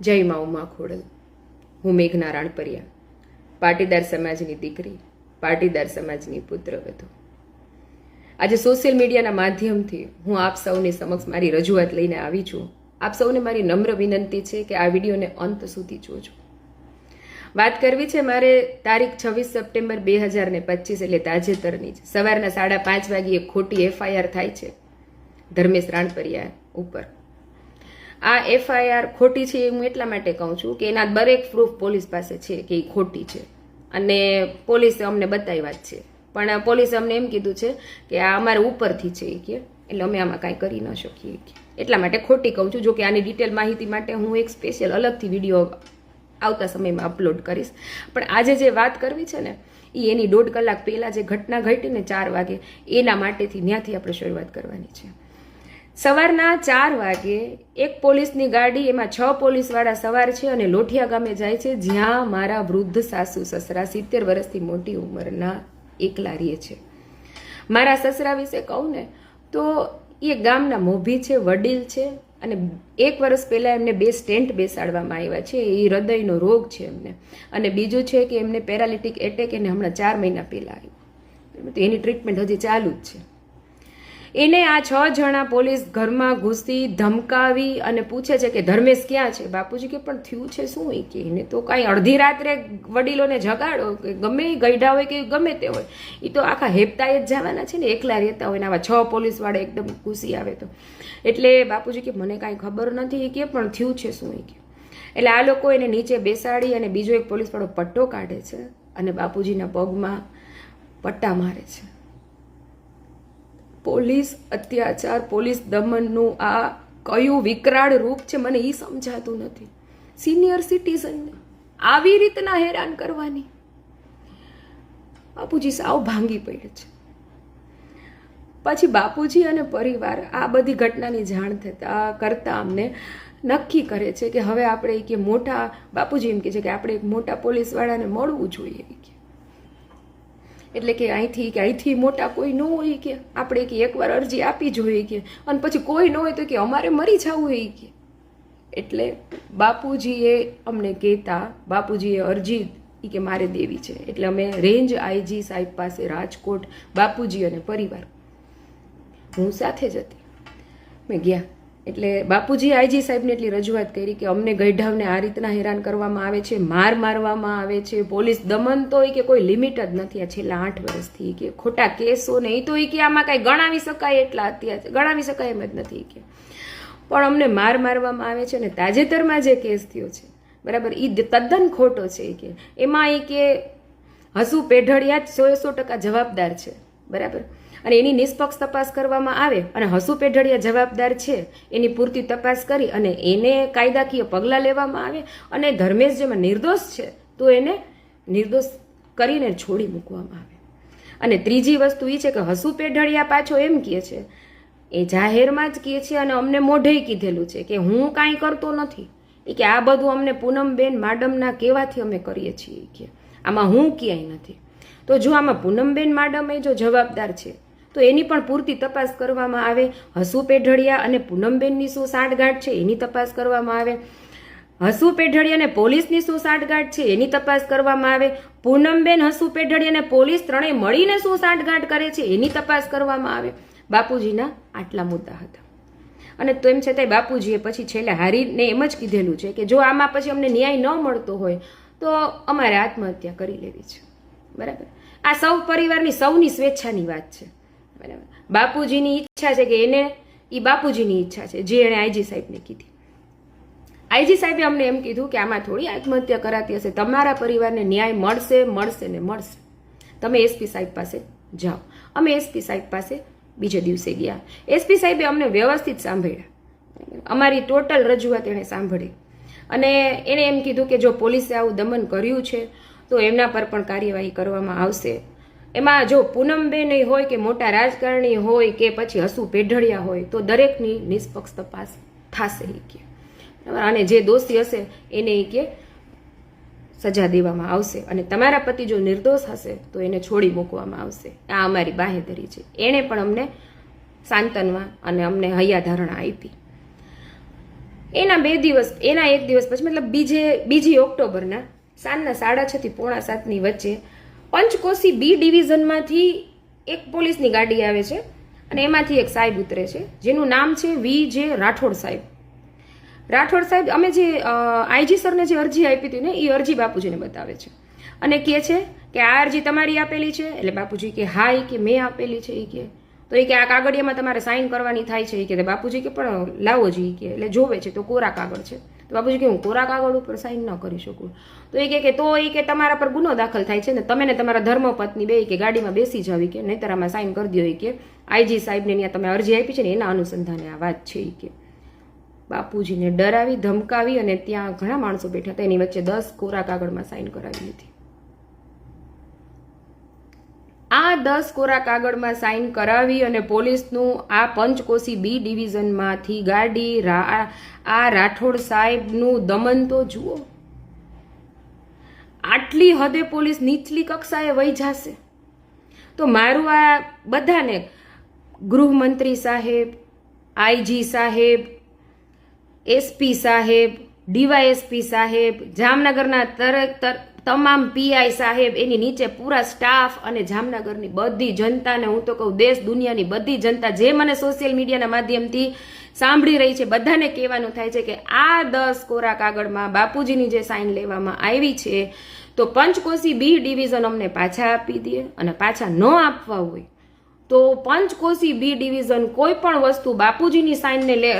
જય મા ઉમા ખોડલ. હું મેઘના રાણપરિયા પાટીદાર સમાજની દીકરી, પાટીદાર સમાજની પુત્રવધુ આજે સોશિયલ મીડિયાના માધ્યમથી હું આપ સૌની સમક્ષ મારી રજૂઆત લઈને આવી છું. આપ સૌને મારી નમ્ર વિનંતી છે કે આ વિડીયોને અંત સુધી જોજો. વાત કરવી છે મારે તારીખ છવ્વીસ સપ્ટેમ્બર બે હજાર ને પચીસ એટલે તાજેતરની જ. સવારના સાડા પાંચ વાગ્યે ખોટી એફઆઈઆર થાય છે. ધર્મેશ રાણપરિયા ઉપર. આ એફઆઈઆર ખોટી છે એ હું એટલા માટે કહું છું કે એના દરેક પ્રૂફ પોલીસ પાસે છે કે એ ખોટી છે. અને પોલીસે અમને બતાવ્યા જ છે. પણ પોલીસે અમને એમ કીધું છે કે આ અમારે ઉપરથી છે એ કે, એટલે અમે આમાં કાંઈ કરી ન શકીએ એટલા માટે ખોટી કહું છું, જો કે આની ડિટેલ માહિતી માટે હું એક સ્પેશિયલ અલગથી વીડિયો આવતા સમયમાં અપલોડ કરીશ. પણ આજે જે વાત કરવી છે ને, એ એની દોઢ કલાક પહેલાં જે ઘટના ઘટીને ચાર વાગે, એના માટેથી ત્યાંથી આપણે શરૂઆત કરવાની છે. સવારના ચાર વાગે એક પોલીસની ગાડી, એમાં છ પોલીસવાળા સવાર છે અને લોઠિયા ગામે જાય છે, જ્યાં મારા વૃદ્ધ સાસુ સસરા સિત્તેર વર્ષથી મોટી ઉંમરના એકલા રહે છે. મારા સસરા વિશે કહું ને, તો એ ગામના મોભી છે, વડીલ છે અને એક વર્ષ પહેલાં એમને બે સ્ટેન્ટ બેસાડવામાં આવ્યા છે, એ હૃદયનો રોગ છે એમને. અને બીજું છે કે એમને પેરાલિટિક એટેક એને હમણાં ચાર મહિના પહેલાં આવ્યું. તો એની ટ્રીટમેન્ટ હજી ચાલુ જ છે. એને આ છ જણા પોલીસ ઘરમાં ઘૂસી ધમકાવી અને પૂછે છે કે ધર્મેશ ક્યાં છે? બાપુજી કે પણ થયું છે શું એ કે? એને તો કાંઈ અડધી રાત્રે વડીલોને જગાડો કે ગમે એ ગઈઢા હોય કે ગમે તે હોય એ તો આખા હેપતાએ જ જવાના છે ને, એકલા રહેતા હોય ને આવા છ પોલીસવાળા એકદમ ઘૂસી આવે તો. એટલે બાપુજી કે મને કાંઈ ખબર નથી એ કે પણ થયું છે શું એ કે? એટલે આ લોકો એને નીચે બેસાડી અને બીજો એક પોલીસવાળો પટ્ટો કાઢે છે અને બાપુજીના પગમાં પટ્ટા મારે છે. પોલીસ અત્યાચાર, પોલીસ દમનનું આ કયું વિકરાળ રૂપ છે મને એ સમજાતું નથી. સિનિયર સિટીઝનને આવી રીતના હેરાન કરવાની? બાપુજી સાવ ભાંગી પડે છે. પછી બાપુજી અને પરિવાર આ બધી ઘટનાની જાણ થતા કરતા અમને નક્કી કરે છે કે હવે આપણે કે મોટા, બાપુજી એમ કહે છે કે આપણે એક મોટા પોલીસવાળાને મળવું જોઈએ કે. એટલે કે અહીંથી કે અહીંથી મોટા કોઈ ન હોય કે આપણે કે એકવાર અરજી આપી જોઈએ કે અને પછી કોઈ ન હોય તો કે અમારે મરી જવું હોય કે. એટલે બાપુજીએ અમને કહેતા, બાપુજીએ અરજી એ કે મારે દેવી છે. એટલે અમે રેન્જ આઈજી સાહેબ પાસે રાજકોટ, બાપુજી અને પરિવાર. હું સાથે જ હતી. મેં ગયા. એટલે બાપુજી આઈજી સાહેબને એટલી રજૂઆત કરી કે અમને ગઈઢાવને આ રીતના હેરાન કરવામાં આવે છે, માર મારવામાં આવે છે. પોલીસ દમન તો એ કે કોઈ લિમિટ જ નથી. આ છેલ્લા આઠ વર્ષથી કે ખોટા કેસો ને એ તો એ કે આમાં કાંઈ ગણાવી શકાય એટલા અત્યારે, ગણાવી શકાય એમ જ નથી કે. પણ અમને માર મારવામાં આવે છે ને તાજેતરમાં જે કેસ થયો છે, બરાબર એ તદ્દન ખોટો છે એ કે. એમાં એ કે હસુ પેઢડિયા જ સો સો ટકા જવાબદાર છે, બરાબર. અને એની નિષ્પક્ષ તપાસ કરવામાં આવે અને હસુ પેઢડિયા જવાબદાર છે. એની પૂરતી તપાસ કરી અને એને કાયદાકીય પગલાં લેવામાં આવે અને ધર્મેશ જેમાં નિર્દોષ છે, તો એને નિર્દોષ કરીને છોડી મૂકવામાં આવે. અને ત્રીજી વસ્તુ એ છે કે હસુ પેઢડિયા પાછો એમ કહે છે, એ જાહેરમાં જ કહે છે અને અમને મોઢે કીધેલું છે કે હું કાંઈ કરતો નથી. એ કે આ બધું અમને પૂનમબેન માડમના કહેવાથી અમે કરીએ છીએ કે આમાં હું ક્યાંય નથી. તો જો આમાં પૂનમબેન માડમ એ જો જવાબદાર છે તો એની પણ પૂરતી તપાસ કરવામાં આવે. હસુ પેઢડિયા અને પૂનમબેનની શું સાંઠગાંઠ છે, એની તપાસ કરવામાં આવે. હસુ પેઢડિયા અને પોલીસની શું સાંઠગાંઠ છે, એની તપાસ કરવામાં આવે. પૂનમબેન, હસુ પેઢડિયા અને પોલીસ ત્રણેય મળીને શું સાંઠગાંઠ કરે છે, એની તપાસ કરવામાં આવે. બાપુજીના આટલા મુદ્દા હતા. અને તેમ છતાંય બાપુજીએ પછી છેલ્લે હારીને એમ જ કીધેલું છે કે જો આમાં પછી અમને ન્યાય ન મળતો હોય, તો અમારે આત્મહત્યા કરી લેવી છે. બરાબર? આ સૌ પરિવારની સૌની સ્વેચ્છાની વાત છે. બરાબર. બાપુજીની ઈચ્છા છે કે એને એ બાપુજીની ઈચ્છા છે, જે એણે આઈજી સાહેબને કીધી. આઈજી સાહેબે અમને એમ કીધું કે આમાં થોડી આત્મહત્યા કરાતી હશે, તમારા પરિવારને ન્યાય મળશે મળશે ને મળશે. તમે એસપી સાહેબ પાસે જાઓ. અમે એસપી સાહેબ પાસે બીજે દિવસે ગયા. એસપી સાહેબે અમને વ્યવસ્થિત સાંભળ્યા. અમારી ટોટલ રજૂઆત એણે સાંભળી. અને એણે એમ કીધું કે જો પોલીસે આવું દમન કર્યું છે, તો એમના પર પણ કાર્યવાહી કરવામાં આવશે. એમાં જો પૂનમબેન હોય કે મોટા રાજકારણી હોય કે પછી હસુ પેઢળિયા હોય, તો દરેકની નિષ્પક્ષ તપાસ થશે એ કે. અને જે દોષી હશે, એને એ કે સજા દેવામાં આવશે. અને તમારા પતિ જો નિર્દોષ હશે, તો એને છોડી મૂકવામાં આવશે. આ અમારી બાહેધરી છે. એણે પણ અમને સાંતનવા અને અમને હૈયાધારણા આપી. એના બે દિવસ, એના એક દિવસ પછી, મતલબ બીજે, બીજી ઓક્ટોબરના સાંજના સાડા છથી પોણા સાતની વચ્ચે પંચકોશી બી ડિવિઝનમાંથી એક પોલીસની ગાડી આવે છે અને એમાંથી એક સાહેબ ઉતરે છે, જેનું નામ છે વી જે રાઠોડ સાહેબ. રાઠોડ સાહેબ, અમે જે આઈજી સરને જે અરજી આપી હતી ને એ અરજી બાપુજીને બતાવે છે. અને કહે છે કે આ અરજી તમારી આપેલી છે, એટલે બાપુજી કે હા એ કે મેં આપેલી છે એ કે. તો એ કે આ કાગળિયામાં તમારે સાઈન કરવાની થાય છે એ કે બાપુજી કે, પણ લાવો જોઈએ કે, એટલે જોવે છે, તો કોરા કાગળ છે. બાપુજી કે હું કોરા કાગળ ઉપર સાઈન ન કરી શકું. તો એ કે, તો એ કે તમારા પર ગુનો દાખલ થાય છે ને, તમે ને તમારા ધર્મપત્ની બે કે ગાડીમાં બેસી જવી કે, નહીતર આમાં સાઈન કરી દો એ કે આઈજી સાહેબને ત્યાં તમે અરજી આપી છે ને, એના અનુસંધાને આ વાત છે એ કે બાપુજીને ડરાવી, ધમકાવી અને ત્યાં ઘણા માણસો બેઠા હતા, એની વચ્ચે દસ કોરા કાગળમાં સાઈન કરાવી લીધી આ દસ કોરા કાગળમાં સાઈન કરાવી અને પોલીસનું આ પંચકોશી બી ડિવિઝનમાંથી ગાડી આ રાઠોડ સાહેબનું દમન તો જુઓ. આટલી હદે પોલીસ નીચલી કક્ષાએ વહી જશે. તો મારું આ બધાને ગૃહમંત્રી સાહેબ આઈજી સાહેબ એસપી સાહેબ ડીવાયએસપી સાહેબ, જામનગરના તરત તમામ પીઆઈ સાહેબ, એની નીચે પૂરા સ્ટાફ અને જામનગરની બધી જનતાને હું તો કહું, દેશ દુનિયાની બધી જનતા જે મને સોશિયલ મીડિયાના માધ્યમથી સાંભળી રહી છે, બધાને કહેવાનું થાય છે કે આ દસ કોરા કાગળમાં બાપુજીની જે સાઇન લેવામાં આવી છે, તો પંચકોશી બી ડિવિઝન અમને પાછા આપી દે અને પાછા ન આપવા હોય, તો પંચકોશી બી ડિવિઝન કોઈ પણ વસ્તુ બાપુજીની સાઇનને લે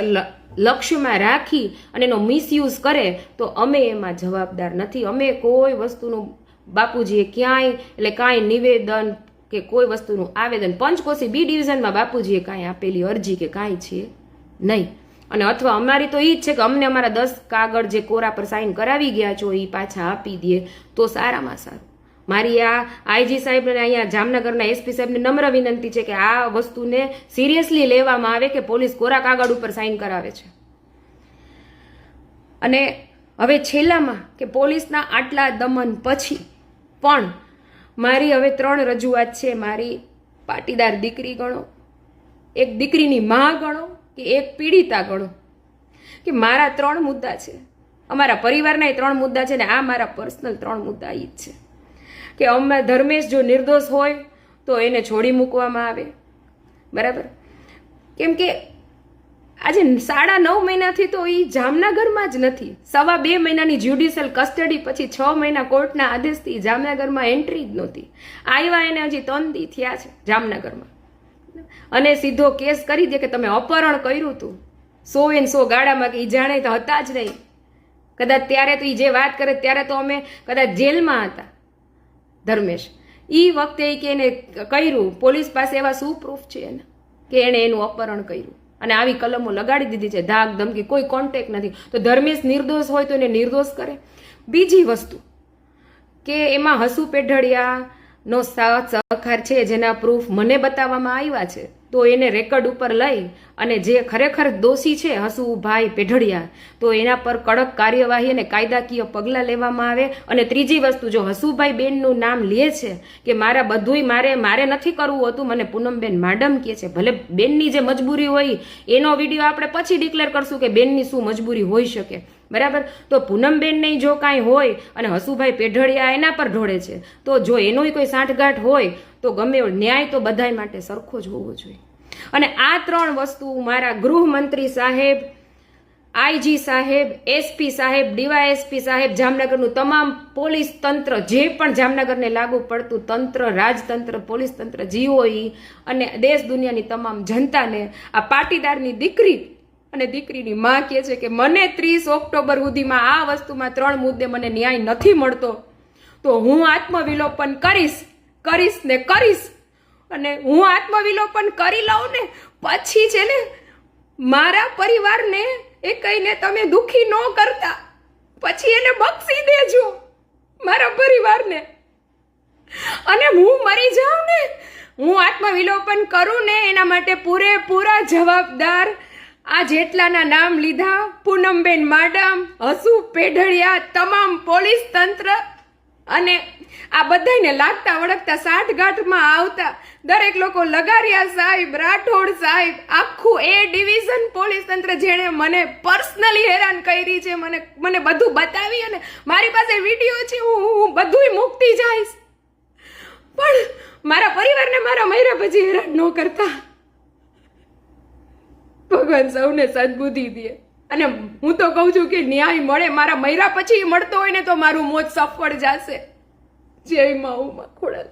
લક્ષ્યમાં રાખી અને એનો મિસયુઝ કરે, તો અમે એમાં જવાબદાર નથી. અમે કોઈ વસ્તુનું બાપુજીએ ક્યાંય, એટલે કાંઈ નિવેદન કે કોઈ વસ્તુનું આવેદન, પંચકોશી બી ડિવિઝનમાં બાપુજીએ કાંઈ આપેલી અરજી કે કાંઈ છે? નહીં. અને અથવા અમારી તો એ જ છે કે અમને અમારા દસ કાગળ જે કોરા પર સાઈન કરાવી ગયા છો એ પાછા આપી દે, તો સારામાં સારું. મારી આ આઈજી સાહેબને અહીંયા જામનગરના એસપી સાહેબને નમ્ર વિનંતી છે કે આ વસ્તુને સિરિયસલી લેવામાં આવે કે પોલીસ કોરા કાગળ ઉપર સાઇન કરાવે છે. અને હવે છેલ્લામાં કે પોલીસના આટલા દમન પછી પણ મારી હવે ત્રણ રજૂઆત છે. મારી પાટીદાર દીકરી ગણો, એક દીકરીની મા ગણો કે એક પીડિતા ગણો કે મારા ત્રણ મુદ્દા છે. અમારા પરિવારના એ ત્રણ મુદ્દા છે ને આ મારા પર્સનલ ત્રણ મુદ્દા એ જ છે. કે અમે ધર્મેશ જો નિર્દોષ હોય તો એને છોડી મૂકવામાં આવે. બરાબર? કેમ કે આજે સાડા નવ મહિનાથી તો એ જામનગરમાં જ નથી. સવા બે મહિનાની જ્યુડિશિયલ કસ્ટડી પછી છ મહિના કોર્ટના આદેશથી જામનગરમાં એન્ટ્રી જ નહોતી. આવ્યા એને હજી તંદી થયા છે જામનગરમાં. અને સીધો કેસ કરી દે કે તમે અપહરણ કર્યું હતું સો એન સો ગાડામાં કે એ જાણે તો હતા જ નહીં. કદાચ ત્યારે તો એ જે વાત કરે ત્યારે તો અમે કદાચ જેલમાં હતા. ધર્મેશ. એ વખતે કે એને કર્યું, પોલીસ પાસે એવા શું પ્રૂફ છે એને? કે એણે એનું અપહરણ કર્યું. અને આવી કલમો લગાડી દીધી છે, ધાક ધમકી, કોઈ કોન્ટેક્ટ નથી. તો ધર્મેશ નિર્દોષ હોય તો એને નિર્દોષ કરે. બીજી વસ્તુ, કે એમાં હસુ પેઢડિયા નો સાથ સહકાર છે જેના પ્રૂફ મને બતાવવામાં આવ્યા છે, તો એને રેકર્ડ ઉપર લઈ અને જે ખરેખર દોષી છે હસુભાઈ પેઢડિયા, તો એના પર કડક કાર્યવાહી અને કાયદાકીય પગલાં લેવામાં આવે. અને ત્રીજી વસ્તુ, જો હસુભાઈ બેનનું નામ લે છે કે મારા બધુંય મારે મારે નથી કરવું હતું, મને પૂનમબેન માડમ કહે છે. ભલે બેનની જે મજબૂરી હોય, એનો વીડિયો આપણે પછી ડિક્લેર કરશું કે બેનની શું મજબૂરી હોઈ શકે. બરાબર? તો પૂનમબેનને જો કાંઈ હોય અને હસુભાઈ પેઢડિયા એના પર ઢોળે છે, તો જો એનોય કોઈ સાંઠગાંઠ હોય, તો ગમે ન્યાય તો બધાય માટે સરખો જ હોવો જોઈએ. અને આ ત્રણ વસ્તુ મારા ગૃહમંત્રી સાહેબ, આઈજી સાહેબ, એસપી સાહેબ, ડીવાયએસપી સાહેબ, જામનગરનું તમામ પોલીસ તંત્ર, જે પણ જામનગરને લાગુ પડતું તંત્ર, રાજતંત્ર, પોલીસ તંત્ર, જીઓઈ અને દેશ દુનિયાની તમામ જનતાને આ પાટીદારની દીકરી અને દીકરીની માં કહે છે કે મને ત્રીસ ઓક્ટોબર સુધીમાં આ વસ્તુમાં ત્રણ મુદ્દે મને ન્યાય નથી મળતો, તો હું આત્મવિલોપન કરીશ કરીશ ને કરીશ. અને હું આત્મવિલોપન કરી લઉં ને, પછી છે ને, મારા પરિવારને એ કહીને તમે દુઃખી ન કરતા, પછી એને બક્ષી દેજો મારા પરિવારને. અને હું મરી જાઉં ને, હું આત્મવિલોપન કરું ને, એના માટે પૂરેપૂરા જવાબદાર આ જેટલાના નામ લીધા, પૂનમબેન માડમ, હસુ પેઢડિયા, તમામ પોલીસ તંત્ર અને આ બધાને લાગતા વળગતા સાઠગાંઠમાં આવતા દરેક લોકો લગારિયા સાહેબ, રાઠોડ સાહેબ, આખું એ ડિવિઝન પોલીસ તંત્ર જેણે મને પર્સનલી હેરાન કરી છે, મને મને બધું બતાવી અને મારી પાસે વીડિયો છે, હું હું બધુંય મૂકતી જઈશ. પણ મારા પરિવારને મારા મહિરા પછી હેરાન ન કરતા. ભગવાન સૌને સદબુદ્ધિ દે. અને હું તો કહું છું કે ન્યાય મળે, મારા મૈરા પછી મળતો હોય ને તો મારું મોત સફળ જશે. જય મા ઉમા ખોડલ